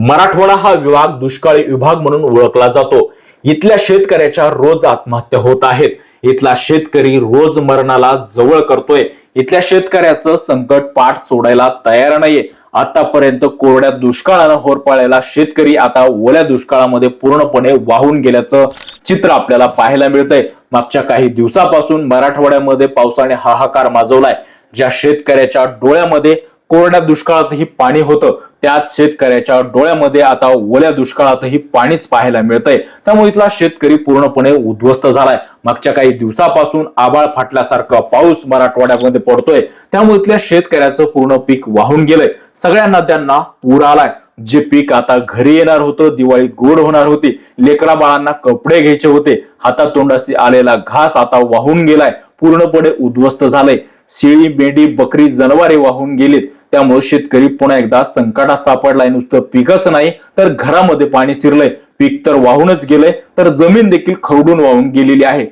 मराठवाडा हा विभाग दुष्काळी विभाग म्हणून ओळखला जातो. इथल्या शेतकऱ्याच्या रोज आत्महत्या होत आहेत. इथला शेतकरी रोज मरणाला जवळ करतोय. इथल्या शेतकऱ्याचं संकट पाठ सोडायला तयार नाहीये. आतापर्यंत कोरड्या दुष्काळानं होरपाळलेला शेतकरी आता ओल्या दुष्काळामध्ये पूर्णपणे वाहून गेल्याचं चित्र आपल्याला पाहायला मिळतंय. मागच्या काही दिवसापासून मराठवाड्यामध्ये पावसाने हाहाकार माजवलाय. ज्या शेतकऱ्याच्या डोळ्यामध्ये कोरड्या दुष्काळातही पाणी होतं त्यात शेतकऱ्याच्या डोळ्यामध्ये आता ओल्या दुष्काळातही पाणीच पाहायला मिळतंय. त्यामुळे इथला शेतकरी पूर्णपणे उद्ध्वस्त झालाय. मागच्या काही दिवसापासून आबाळ फाटल्यासारखा पाऊस मराठवाड्यामध्ये पडतोय. त्यामुळे इथल्या शेतकऱ्याचं पूर्ण पीक वाहून गेलंय. सगळ्या नद्यांना पूर आलाय. जे पीक आता घरी येणार होतं दिवाळी गोड होणार होती. लेकरा बाळांना कपडे घ्यायचे होते. हातातोंडाशी आलेला घास आता वाहून गेलाय. पूर्णपणे उद्ध्वस्त झालंय. शेळी मेंढी बकरी जनावरे वाहून गेलीत. त्यामुळे शेतकरी पुन्हा एकदा संकटात सापडलाय. नुसतं पिकच नाही तर घरामध्ये पाणी शिरलंय. पीक तर वाहूनच गेलंय तर जमीन देखील खरडून वाहून गेलेली आहे.